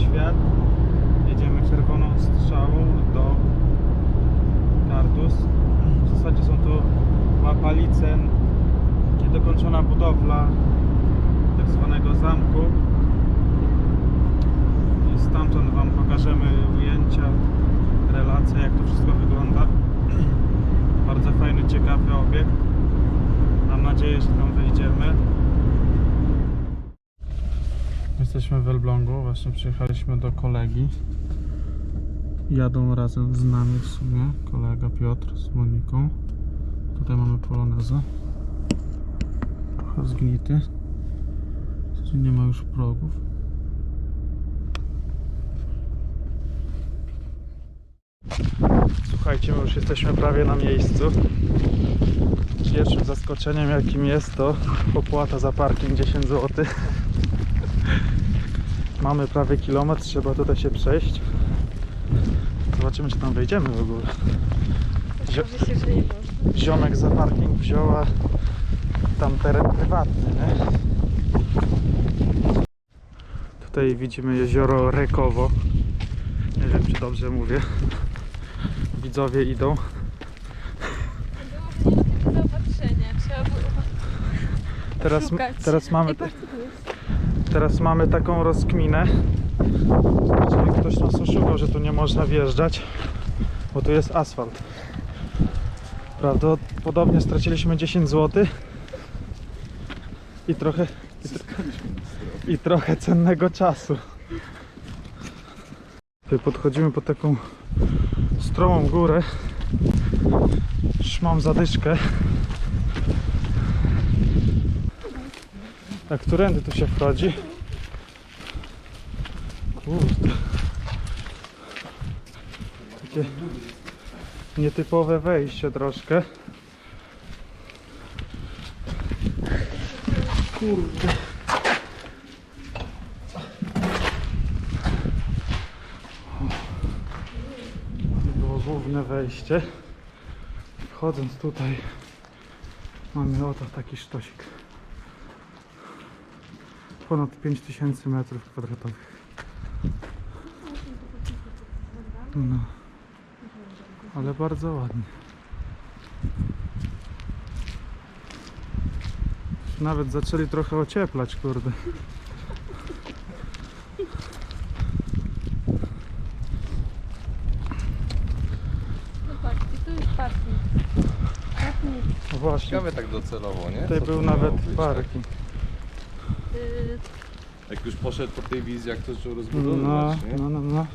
świat. Jedziemy czerwoną strzałą do Kartus. W zasadzie są to łapalice, niedokończona budowla tak zwanego zamku. I stamtąd Wam pokażemy ujęcia, relacje, jak to wszystko wygląda. Bardzo fajny, ciekawy obiekt. Mam nadzieję, że tam wejdziemy. Jesteśmy w Elblągu, właśnie przyjechaliśmy do kolegi. Jadą razem z nami w sumie kolega Piotr z Moniką. Tutaj mamy polonezę. Trochę zgnity. Tu nie ma już progów. Słuchajcie, my już jesteśmy prawie na miejscu. Pierwszym zaskoczeniem jakim jest to opłata za parking 10 zł. Mamy prawie kilometr, trzeba tutaj się przejść. Zobaczymy czy tam wejdziemy w ogóle. Zio-. Ziomek za parking wzięła tam teren prywatny, nie? Tutaj widzimy jezioro Rekowo. Nie wiem czy dobrze mówię. Widzowie idą. Było zaopatrzenia, trzeba było Teraz, szukać. teraz mamy Ej, patrz. Teraz mamy taką rozkminę, czyli ktoś nas oszukał, że tu nie można wjeżdżać, bo tu jest asfalt. Prawdopodobnie straciliśmy 10 zł i trochę, i, tr- i trochę cennego czasu. Tutaj podchodzimy pod taką stromą górę. Już mam zadyszkę. A którędy tu się wchodzi? Kurde. Takie nietypowe wejście troszkę. Kurde. To było główne wejście. Wchodząc tutaj mamy oto taki sztosik ponad 5000 metrów kwadratowych. No. Ale bardzo ładnie. Nawet zaczęli trochę ocieplać, kurde. Zobaczcie, tu jest parking. Parking. No właśnie, Ciekawe tak docelowo, nie? tutaj Co był nawet być, parking. Jak już poszedł po tej wizji, jak to zaczął No, rozbudowywać, nie? no, no, no.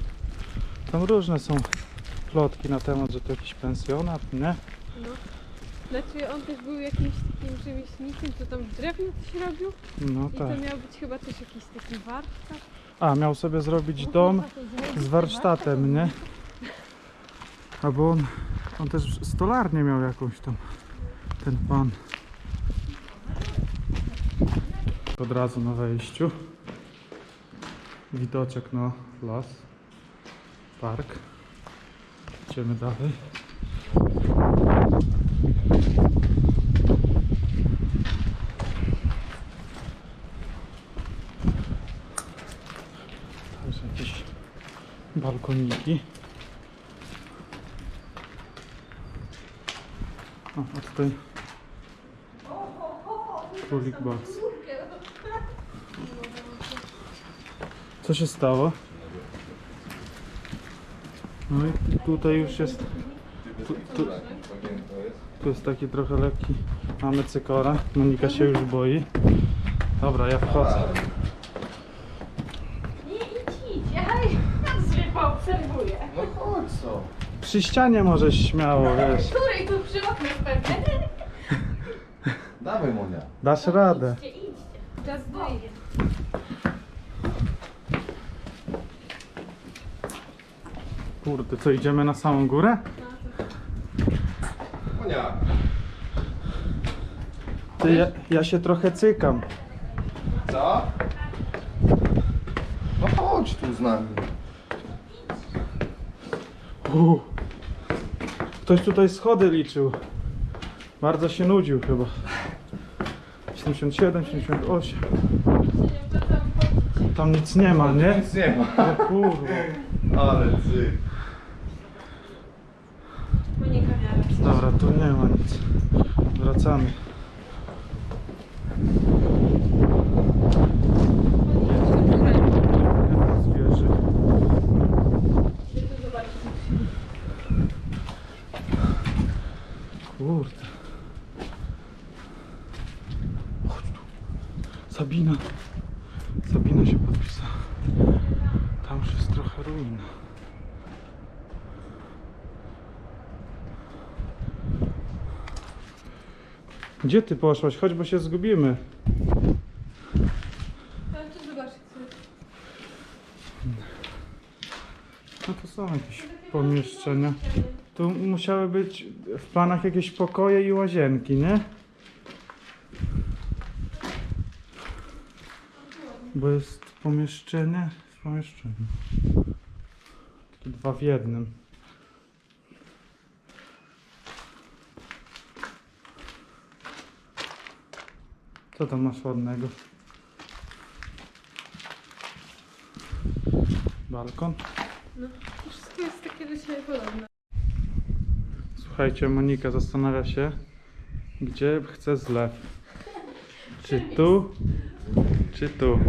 Tam różne są plotki na temat, że to jakiś pensjonat, nie? no. Znaczy on też był jakimś takim rzemieślnikiem, co tam z drewna coś robił. No I tak. to miał być chyba też jakiś taki warsztat. A, miał sobie zrobić dom z warsztatem, nie? Albo on, on też stolarnię miał jakąś tam, ten pan. Od razu na wejściu. Widoczek na las, park. Idziemy dalej. Też jakieś balkoniki. A tutaj królik box. Co się stało? No i tutaj już jest, tu, tu, tu jest taki trochę lekki, mamy cykora, Monika się już boi. Dobra, ja wchodzę. Nie idź, idź, ja sobie poobserwuję. No chodź co? Przy ścianie możesz śmiało, wiesz. Której tu przy oknie pewnie? Dawaj Monia. Dasz radę. Idźcie, Kurde, co idziemy na samą górę? Monia. Ty, ja, ja się trochę cykam. Co? No chodź tu z nami. U. Ktoś tutaj schody liczył. Bardzo się nudził chyba. 77, 78. Nie opłacało wchodzić. tam nic nie ma, nie? Nic nie ma. O kurwa. Ale ty. Monika miała lepsze. Dobra, tu nie ma nic. Wracamy. Kurde. Chodź tu. Sabina. Sabina się podpisała. Tam już jest trochę ruina. Gdzie ty poszłaś? Chodź, bo się zgubimy. No to są jakieś pomieszczenia. Tu musiały być w planach jakieś pokoje i łazienki, nie? Bo jest pomieszczenie w pomieszczeniu. Dwa w jednym. Co tam masz ładnego? Balkon? No, wszystko jest takie do siebie podobne. Słuchajcie, Monika zastanawia się, gdzie chce zlew. Czy tu, czy tu?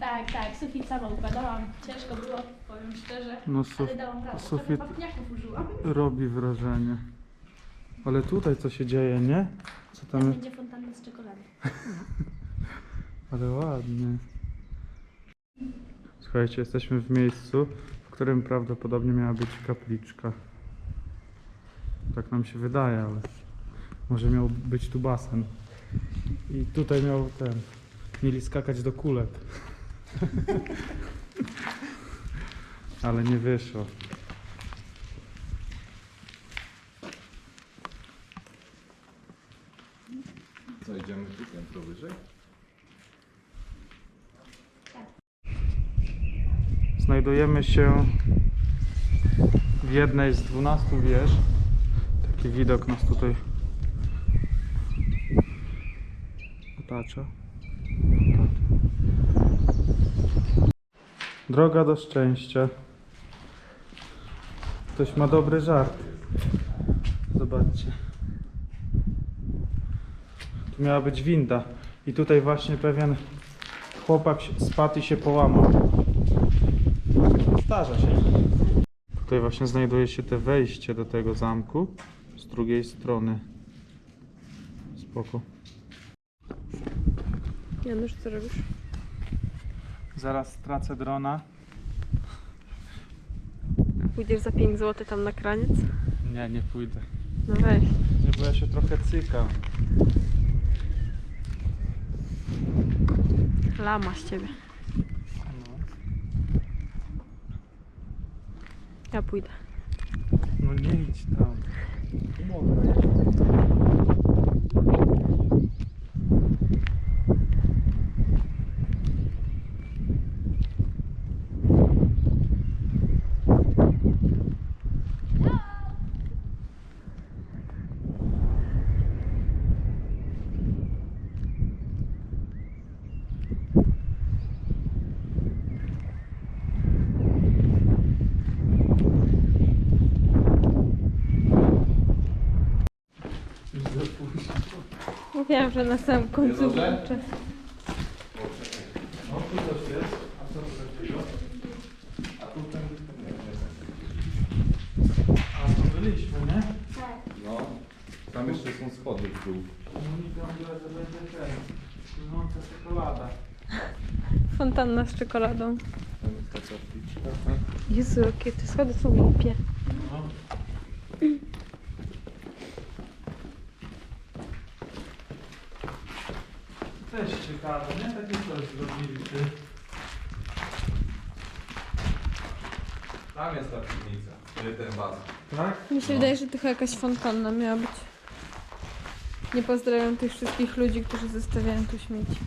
Tak, tak, sufit sama układałam. Ciężko było, powiem szczerze. No suf Ale dałam radę. sufit Trochę użyłam. robi wrażenie. Ale tutaj co się dzieje, nie? Co Tam będzie fontanna z czekolady. Ale ładnie. Słuchajcie, jesteśmy w miejscu, w którym prawdopodobnie miała być kapliczka. Tak nam się wydaje, ale może miał być tu basen. I tutaj miał ten. Mieli skakać do kulek. ale nie wyszło. Co, idziemy tu piętro wyżej? Znajdujemy się w jednej z 12 wież. Taki widok nas tutaj otacza. Droga do szczęścia. Ktoś ma dobry żart. Zobaczcie. Miała być winda. I tutaj właśnie pewien chłopak spadł i się połamał. Zdarza się. Tutaj właśnie znajduje się te wejście do tego zamku. Z drugiej strony. Spoko. Janusz, co robisz? Zaraz stracę drona. Pójdziesz za 5 zł tam na kraniec? Nie, nie pójdę. No weź. Nie, bo ja się trochę cykam. Lama z ciebie. Ja pójdę. no nie idź tam. Już za późno. Mówiłam, że na samym końcu dobrze? włączę. No tu coś jest. A co tu takiego? A tu ten... A tu byliśmy, nie? Tak. No. Tam jeszcze są schody w dół. Monika mówiła, że będzie ten. Płynąca czekolada. Fontanna z czekoladą. Tam jest ta kapliczka. Jezu, jakie te schody są głupie. No. Ciekawe, nie? Takie coś zrobili ty. Tam jest ta piwnica. Czyli ten basen. Tak? Mi się wydaje, że to chyba jakaś fontanna miała być. Nie pozdrawiam tych wszystkich ludzi, którzy zostawiają tu śmieci.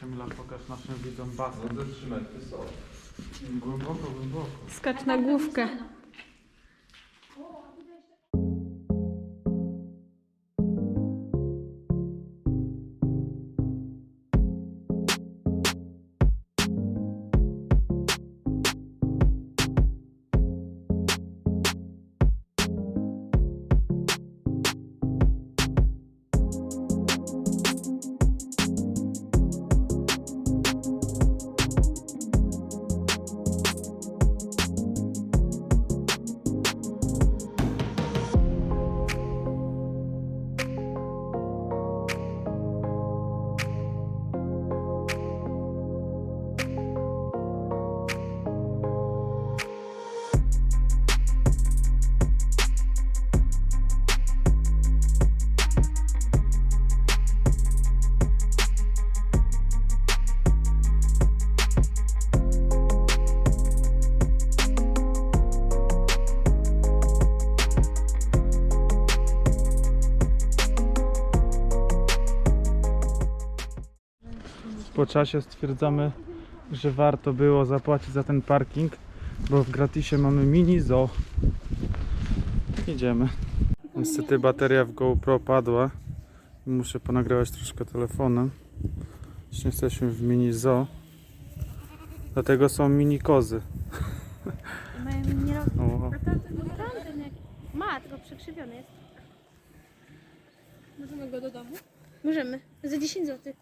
Kamila, pokaż naszym widzom No basen. te 3 metry są. Głęboko, głęboko. Skacz na główkę. Po czasie stwierdzamy, że warto było zapłacić za ten parking, bo w gratisie mamy mini zoo. Idziemy. Niestety bateria w GoPro padła. Muszę ponagrywać troszkę telefonem. Jeszcze jesteśmy w mini zoo. Dlatego są mini kozy. Mają nie robić. O, Naprawdę, jak... Ma, tylko przekrzywiony jest. Możemy go do domu? Możemy. Za 10 zł.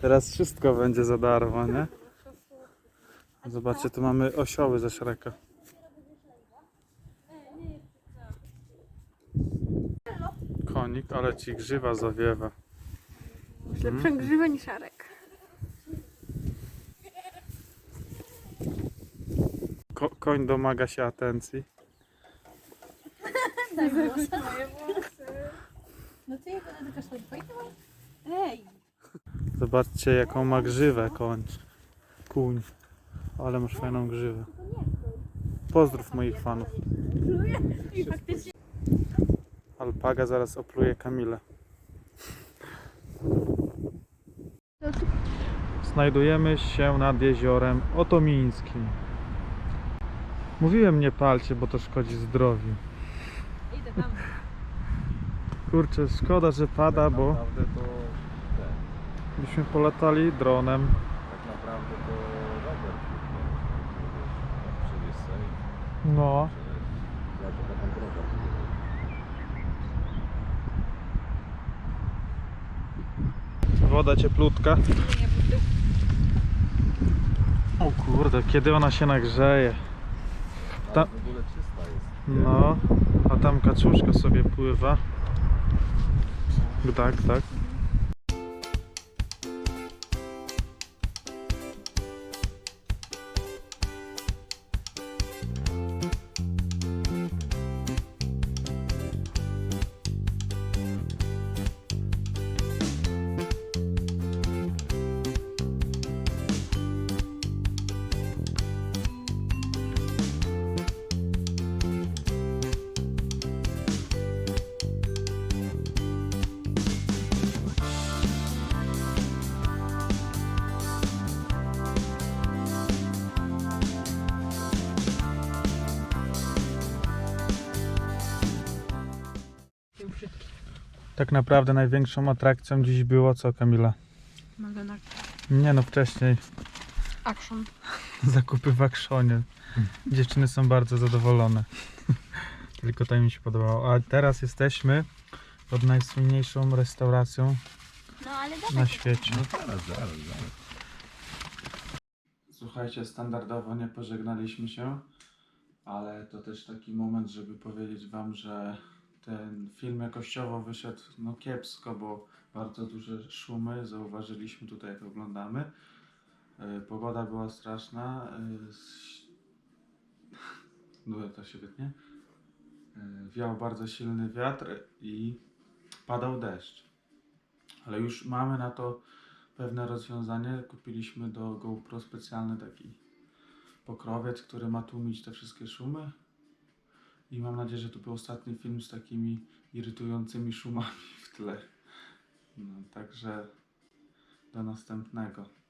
teraz wszystko będzie za darmo, nie? Zobaczcie, tu mamy osioły ze Shreka. Konik, ale ci grzywa zawiewa. Lepsza grzywa niż Arek. Ko koń domaga się atencji. No ty jego dotykasz to Ej! Zobaczcie jaką ma grzywę koń. Kuń. Ale masz fajną grzywę. Pozdrów moich fanów. I faktycznie. Alpaga zaraz opluje Kamilę. Znajdujemy się nad jeziorem Otomińskim. Mówiłem nie palcie, bo to szkodzi zdrowiu. Idę tam. Kurczę, szkoda, że pada, bo Naprawdę to ten, byśmy polatali dronem. tak naprawdę to Robert tak przywieźć sobie. No, Dlaczego tam Robert? woda cieplutka. O kurde, kiedy ona się nagrzeje. Ta- Ale w ogóle czysta jest. No, a tam kaczuszka sobie pływa. Tak, tak. Tak naprawdę największą atrakcją dziś było co, Kamila? Maganak. Nie no, wcześniej Action. zakupy w Akszonie. Dziewczyny są bardzo zadowolone. Tylko to mi się podobało. A teraz jesteśmy pod najsłynniejszą restauracją No ale na świecie. No zaraz, zaraz, zaraz. Słuchajcie, standardowo nie pożegnaliśmy się, ale to też taki moment, żeby powiedzieć Wam, że ten film jakościowo wyszedł no kiepsko, bo bardzo duże szumy zauważyliśmy tutaj jak oglądamy. E, Pogoda była straszna. e, No to się wytnie. E, Wiał bardzo silny wiatr i padał deszcz. Ale już mamy na to pewne rozwiązanie. Kupiliśmy do GoPro specjalny taki pokrowiec, który ma tłumić te wszystkie szumy. I mam nadzieję, że to był ostatni film z takimi irytującymi szumami w tle. No, także do następnego.